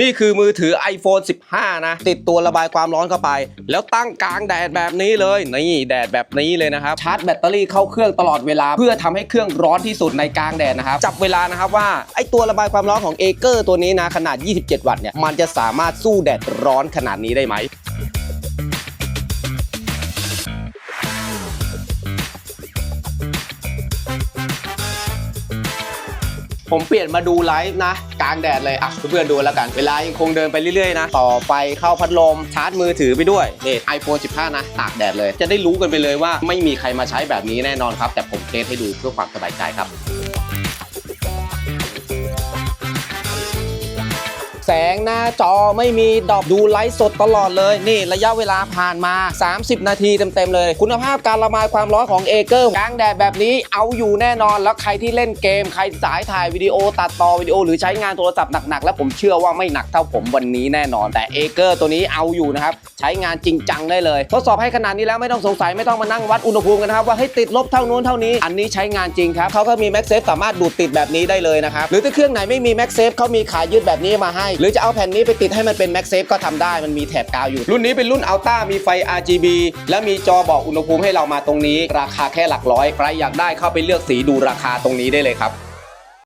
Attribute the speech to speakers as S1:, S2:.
S1: นี่คือมือถือ iPhone 15 นะ ติดตัวระบายความร้อนเข้าไป แล้วตั้งกลางแดดแบบนี้เลย นี่แดดแบบนี้เลยนะครับ ชาร์จแบตเตอรี่เข้าเครื่องตลอดเวลา เพื่อทำให้เครื่องร้อนที่สุดในกลางแดดนะครับ จับเวลานะครับว่า ไอตัวระบายความร้อนของเอเกอร์ตัวนี้นะ ขนาด 27 วัตต์เนี่ย มันจะสามารถสู้แดดร้อนขนาดนี้ได้ไหม ผมเปลี่ยนมาดูไลฟ์นะ กลางแดดเลยอะเพื่อนๆดูแล้วกัน เวลายังคงเดินไปเรื่อยๆนะ ต่อไปเข้าพัดลมชาร์จมือถือไปด้วยนี่ iPhone 15 นะตากแดดเลย จะได้รู้กันไปเลยว่าไม่มีใครมาใช้แบบนี้แน่นอนครับ แต่ผมเทสให้ดูเพื่อความสบายใจครับ แสงหน้าจอไม่มีดอกดูไลฟ์สดตลอดเลย นี่ระยะเวลาผ่านมา 30 นาทีเต็มๆเลย คุณภาพการระบายความร้อนของเอเกอร์กลางแดดแบบนี้เอาอยู่แน่นอน แล้วใครที่เล่นเกม ใครสายถ่ายวิดีโอตัดต่อวิดีโอ หรือใช้งานโทรศัพท์หนักๆ แล้วผมเชื่อว่าไม่หนักเท่าผมวันนี้แน่นอน แต่เอเกอร์ตัวนี้เอาอยู่นะครับใช้งานจริงจังได้เลย ทดสอบให้ขนาดนี้แล้วไม่ต้องสงสัยไม่ต้องมานั่งวัดอุณหภูมิกันนะครับว่าให้ติดลบเท่านู้นเท่านี้อันนี้ใช้งานจริงครับเขาก็มี m a g s a f e สามารถดูดติดแบบนี้ได้เลยนะครับหรือถ้าเครื่องไหนไม่มี m a g s a f e เขามีขายืดแบบนี้มาให้หรือจะเอาแผ่นนี้ไปติดให้มันเป็นแม็กเซฟก็ทำได้มันมีแถบกาวอยู่ รุ่นนี้เป็นรุ่นอัลต้ามีไฟ RGB และมีจอบอกอุณหภูมิให้เรามาตรงนี้ ราคาแค่หลักร้อยใครอยากได้เข้าไปเลือกสีดูราคาตรงนี้ได้เลยครับ